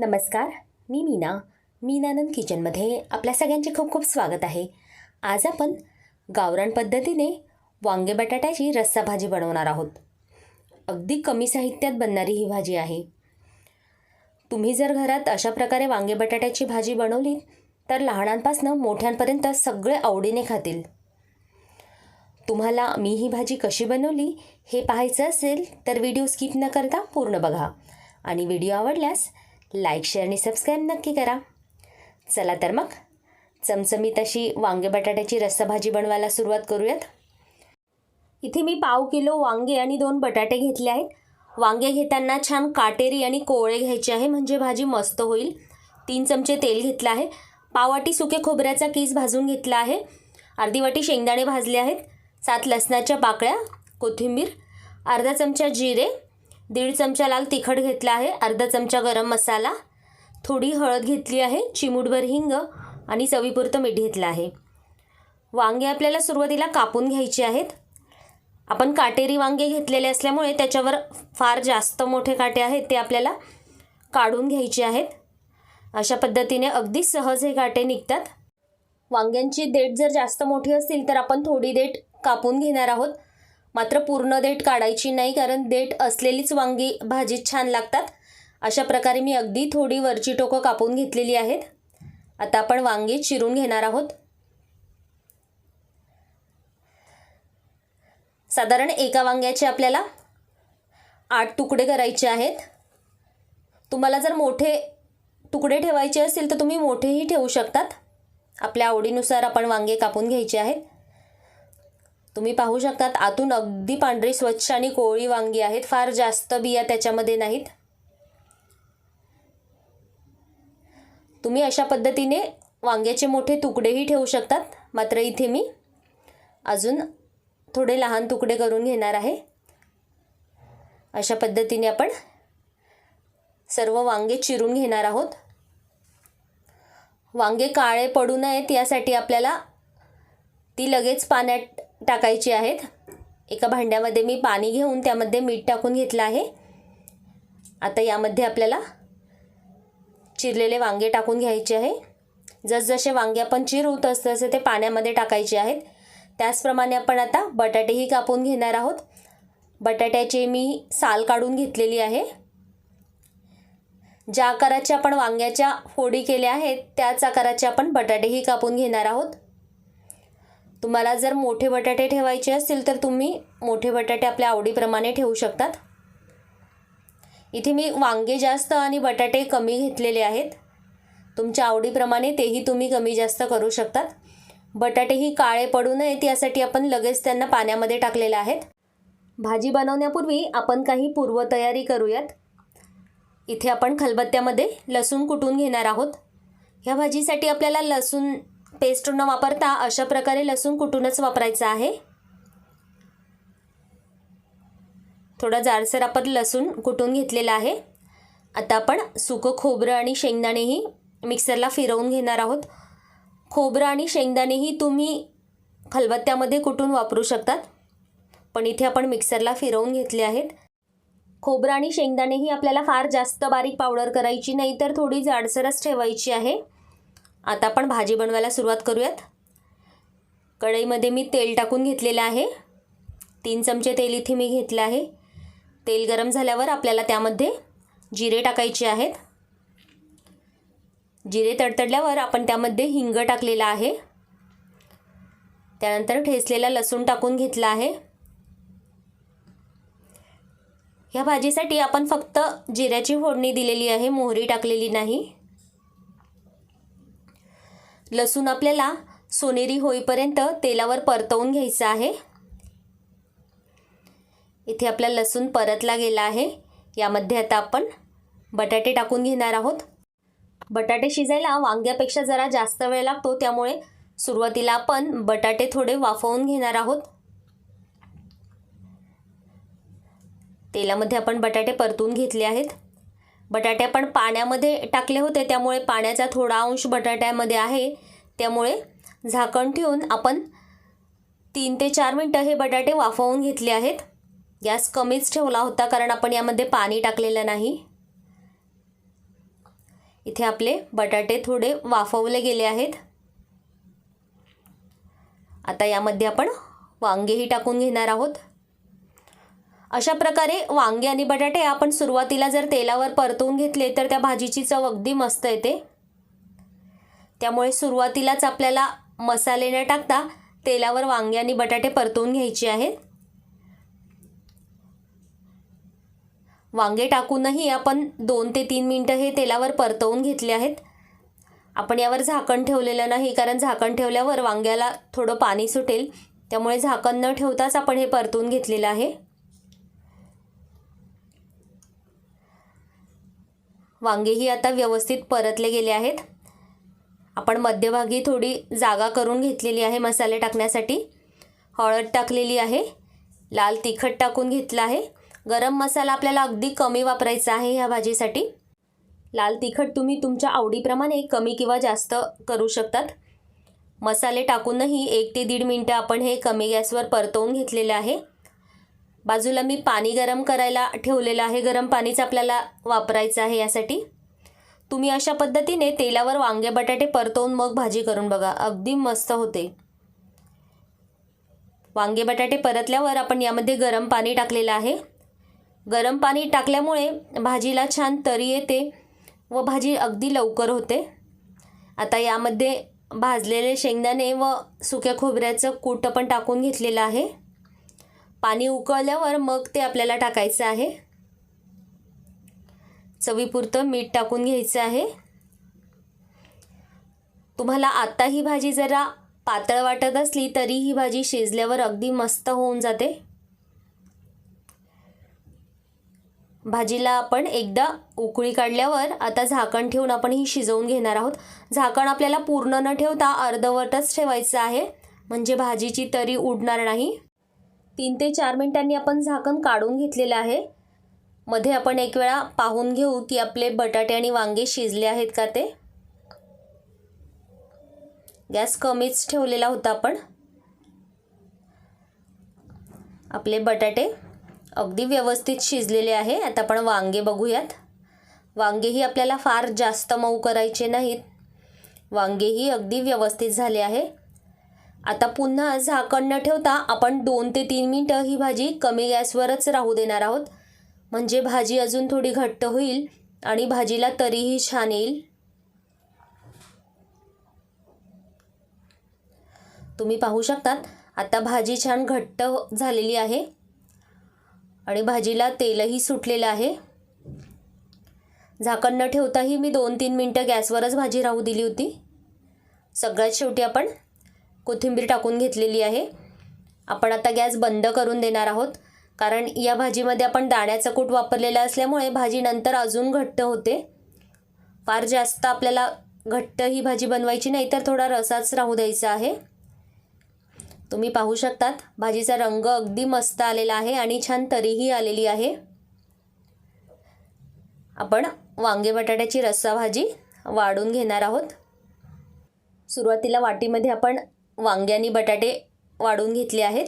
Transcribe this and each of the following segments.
नमस्कार मी मीना. मीनानंद किचनमध्ये आपल्या सगळ्यांचे खूप खूप स्वागत आहे. आज आपण गावरान पद्धतीने वांगे बटाट्याची रस्सा भाजी बनवणार आहोत. अगदी कमी साहित्यात बनणारी ही भाजी आहे. तुम्ही जर घरात अशा प्रकारे वांगे बटाट्याची भाजी बनवली तर लहानांपासनं मोठ्यांपर्यंत सगळे आवडीने खातील. तुम्हाला मी ही भाजी कशी बनवली हे पाहायचं असेल तर व्हिडिओ स्किप न करता पूर्ण बघा. आणि व्हिडिओ आवडल्यास लाईक शेअर आणि सबस्क्राईब नक्की करा. चला तर मग चमचमीत अशी वांगे बटाट्याची रस्साभाजी बनवायला सुरुवात करूयात. इथे मी पाव किलो वांगे आणि दोन बटाटे घेतले आहेत. वांगे घेताना छान काटेरी आणि कोवळे घ्यायचे आहे म्हणजे भाजी मस्त होईल. तीन चमचे तेल घेतलं आहे. पाववाटी सुके खोबऱ्याचा केस भाजून घेतला आहे. अर्धी वाटी शेंगदाणे भाजले आहेत. सात लसणाच्या पाकळ्या कोथिंबीर अर्धा चमचा जिरे दीड चमचा लाल तिखट घेतला आहे अर्धा चमचा गरम मसाला थोडी हळद घेतली आहे चिमूटभर हिंग आणि चवीपुरतं मीठ घेतलं आहे. वांगे आपल्याला सुरुवातीला कापून घ्यायचे आहेत. आपण काटेरी वांगे घेतलेले असल्यामुळे त्याच्यावर फार जास्त मोठे काटे आहेत ते आपल्याला काढून घ्यायचे आहेत. अशा पद्धतीने अगदी सहज हे काटे निघतात. वांग्यांची देठ जर जास्त मोठी असतील तर आपण थोडी देठ कापून घेणार आहोत. मात्र पूर्ण देठ काढायची नाही कारण देठ असलेलीच वांगी भाजीत छान लागतात. अशा प्रकारे मी अगदी थोडी वरची टोकं कापून घेतलेली आहेत. आता आपण वांगी चिरून घेणार आहोत. साधारण एका वांग्याचे आपल्याला आठ तुकडे करायचे आहेत. तुम्हाला जर मोठे तुकडे ठेवायचे असतील तर तुम्ही मोठेही ठेवू शकतात. आपल्या आवडीनुसार आपण वांगे कापून घ्यायचे आहेत. तुम्ही पाहू शकतात आतून अगदी पांढरी स्वच्छ आणि कोळी वांगी आहेत. फार जास्त बिया त्याच्यामध्ये नाहीत. तुम्ही अशा पद्धतीने वांग्याचे मोठे तुकडेही ठेवू शकतात. मात्र इथे मी अजून थोडे लहान तुकडे करून घेणार आहे. अशा पद्धतीने आपण सर्व वांगे चिरून घेणार आहोत. वांगे काळे पडू नयेत यासाठी आपल्याला ती लगेच पाण्यात टाकायची आहेत. एका भांड्यामध्ये मी पाणी घेऊन त्यामध्ये मीठ टाकून घेतलं आहे. आता यामध्ये आपल्याला चिरलेले वांगे टाकून घ्यायचे आहे. जसजसे वांगे आपण चिरू तसतसे ते पाण्यामध्ये टाकायचे आहेत. त्याचप्रमाणे आपण आता बटाटेही कापून घेणार आहोत. बटाट्याचे मी साल काढून घेतलेली आहे. ज्या आकाराच्या आपण वांग्याच्या फोडी केल्या आहेत त्याच आकाराचे आपण बटाटेही कापून घेणार आहोत. तुम्हाला जर मोठे बटाटे ठेवायचे असतील तर तुम्ही मोठे बटाटे आपल्या आवडीप्रमाणे ठेवू शकतात. इथे मी वांगे जास्त आणि बटाटे कमी घेतलेले आहेत. तुमच्या आवडीप्रमाणे तेही तुम्ही कमी जास्त करू शकतात. बटाटेही काळे पडू नयेत यासाठी आपण लगेच त्यांना पाण्यामध्ये टाकलेले आहेत. भाजी बनवण्यापूर्वी आपण काही पूर्वतयारी करूयात. इथे आपण खलबत्त्यामध्ये लसूण कुटून घेणार आहोत. ह्या भाजीसाठी आपल्याला लसूण पेस्ट न वापरता अशा प्रकारे लसूण कुटूनच वापरायचं आहे. थोडा जाडसर आपण लसूण कुटून घेतलेला आहे. आता आपण सुकं खोबरं आणि शेंगदाणेही मिक्सरला फिरवून घेणार आहोत. खोबरं आणि शेंगदाणेही तुम्ही खलबत्त्यामध्ये कुटून वापरू शकतात. पण इथे आपण मिक्सरला फिरवून घेतले आहेत. खोबरं आणि शेंगदाणेही आपल्याला फार जास्त बारीक पावडर करायची नाही तर थोडी जाडसरच ठेवायची आहे. आता आपण भाजी बनवायला सुरुवात करूयात. कढईमध्ये मी तेल टाकून घेतलेलं आहे. तीन चमचे तेल इथे मी घेतलं आहे. तेल गरम झाल्यावर आपल्याला त्यामध्ये जिरे टाकायचे आहेत. जिरे तडतडल्यावर आपण त्यामध्ये हिंग टाकलेला आहे. त्यानंतर ठेचलेला लसूण टाकून घेतला आहे. ह्या भाजीसाठी आपण फक्त जिऱ्याची फोडणी दिलेली आहे. मोहरी टाकलेली नाही. लसूण आपल्याला सोनेरी होईपर्यंत तेलावर परतवून घ्यायचं आहे. इथे आपला लसूण परतला गेला आहे. यामध्ये आता आपण बटाटे टाकून घेणार आहोत. बटाटे शिजायला वांग्यापेक्षा जरा जास्त वेळ लागतो त्यामुळे सुरुवातीला आपण बटाटे थोडे वाफवून घेणार आहोत. तेलामध्ये आपण बटाटे परतून घेतले आहेत. बटाटे पण पाण्यामध्ये टाकले होते त्यामुळे पाण्याचा थोडा अंश बटाट्यामध्ये आहे. त्यामुळे झाकण ठेवून आपण तीन ते चार मिनटं हे बटाटे वाफवून घेतले आहेत. गॅस कमीच ठेवला होता कारण आपण यामध्ये पाणी टाकलेलं नाही. इथे आपले बटाटे थोडे वाफवले गेले आहेत. आता यामध्ये आपण वांगेही टाकून घेणार आहोत. अशा प्रकारे वांगे आणि बटाटे आपण सुरुवातीला जर तेलावर परतवून घेतले तर त्या भाजीची चव अगदी मस्त येते. त्यामुळे सुरुवातीलाच आपल्याला मसाले न टाकता तेलावर वांगे आणि बटाटे परतवून घ्यायचे आहेत. वांगे टाकूनही आपण दोन ते तीन मिनटं हे तेलावर परतवून घेतले आहेत. आपण यावर झाकण ठेवलेलं नाही कारण झाकण ठेवल्यावर वांग्याला थोडं पाणी सुटेल. त्यामुळे झाकण न ठेवताच आपण हे परतवून घेतलेलं आहे. वांगेही आता व्यवस्थित परतले गेले आहेत. आपण मध्यभागी थोडी जागा करून घेतलेली आहे मसाले टाकण्यासाठी. हळद टाकलेली आहे. लाल तिखट टाकून घेतलं आहे. गरम मसाला आपल्याला अगदी कमी वापरायचा आहे ह्या भाजीसाठी. लाल तिखट तुम्ही तुमच्या आवडीप्रमाणे कमी किंवा जास्त करू शकतात. मसाले टाकूनही एक ते दीड मिनटं आपण हे कमी गॅसवर परतवून घेतलेले आहे. बाजूला मी पाणी गरम करायला ठेवलेलं आहे. गरम पाणीच आपल्याला वापरायचं आहे यासाठी. तुम्ही अशा पद्धतीने तेलावर वांगे बटाटे परतवून मग भाजी करून बघा. अगदी मस्त होते. वांगे बटाटे परतल्यावर आपण यामध्ये गरम पाणी टाकलेलं आहे. गरम पाणी टाकल्यामुळे भाजीला छान तरी येते व भाजी अगदी लवकर होते. आता यामध्ये भाजलेले शेंगदाणे व सुक्या खोबऱ्याचं कूट पण टाकून घेतलेलं आहे. पाणी उकळल्यावर मग ते आपल्याला टाकायचं आहे. चवीपुरतं मीठ टाकून घ्यायचं आहे. तुम्हाला आत्ता ही भाजी जरा पातळ वाटत असली तरी ही भाजी शिजल्यावर अगदी मस्त होऊन जाते. भाजीला आपण एकदा उकळी काढल्यावर आता झाकण ठेवून आपण ही शिजवून घेणार आहोत. झाकण आपल्याला पूर्ण न ठेवता अर्धवटच ठेवायचं आहे. म्हणजे भाजीची तरी उडणार नाही. तीन ते चार मिनटांनी आपण झाकण काढून घेतलेलं आहे. मध्ये आपण एक वेळा पाहून घेऊ की आपले बटाटे आणि वांगे शिजले आहेत का ते. गॅस कमीच ठेवलेला होता आपण. आपले बटाटे अगदी व्यवस्थित शिजलेले आहे. आता आपण वांगे बघूयात. वांगेही आपल्याला फार जास्त मऊ करायचे नाहीत. वांगेही अगदी व्यवस्थित झाले आहे. आता पुन्हा झाकण न ठेवता आपण दोन ते तीन मिनटं ही भाजी कमी गॅसवरच राहू देणार आहोत. म्हणजे भाजी अजून थोडी घट्ट होईल आणि भाजीला तरीही छान येईल. तुम्ही पाहू शकतात आता भाजी छान घट्ट झालेली आहे आणि भाजीला तेलही सुटलेलं आहे. झाकण न ठेवताही मी दोन तीन मिनटं गॅसवरच भाजी राहू दिली होती. सगळ्यात शेवटी आपण कोथिंबीर टाकून घेतलेली आहे. आपण आता गॅस बंद करून देणार आहोत. कारण या भाजीमध्ये आपण दाण्याचं कूट वापरलेलं असल्यामुळे भाजी नंतर अजून घट्ट होते. फार जास्त आपल्याला घट्ट ही भाजी बनवायची नाही तर थोडा रसाच राहू द्यायचा आहे. तुम्ही पाहू शकतात भाजीचा रंग अगदी मस्त आलेला आहे आणि छान तरीही आलेली आहे. आपण वांगे बटाट्याची रस्सा भाजी वाढून घेणार आहोत. सुरुवातीला वाटीमध्ये आपण वांग्यानी बटाटे वाढून घेतले आहेत.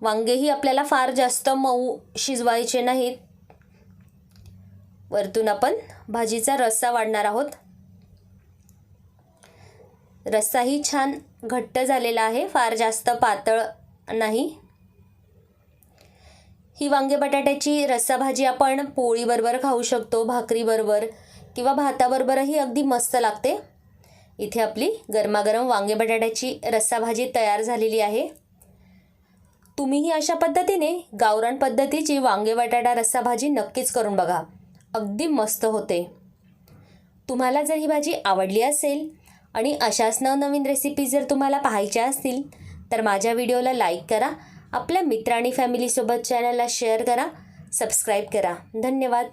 वांगेही आपल्याला फार जास्त मऊ शिजवायचे नाहीत. वरतून आपण भाजीचा रस्सा वाढणार आहोत. रस्साही छान घट्ट झालेला आहे फार जास्त पातळ नाही. ही वांगे बटाट्याची रस्सा भाजी आपण पोळीबरोबर खाऊ शकतो भाकरीबरोबर किंवा भाताबरोबरही अगदी मस्त लागते. इथे आपली गरमागरम वांगे बटाट्याची रस्सा भाजी तयार झालेली आहे. तुम्हीही अशा पद्धतीने गावरान पद्धतीची वांगे बटाटा रस्सा भाजी नक्कीच करून बघा. अगदी मस्त होते. तुम्हाला जर ही भाजी आवडली असेल आणि अशाच नवनवीन रेसिपी जर तुम्हाला पाहायच्या असतील तर माझ्या व्हिडिओला लाईक करा. आपल्या मित्र आणि फॅमिलीसोबत चॅनलला शेअर करा. सबस्क्राईब करा. धन्यवाद.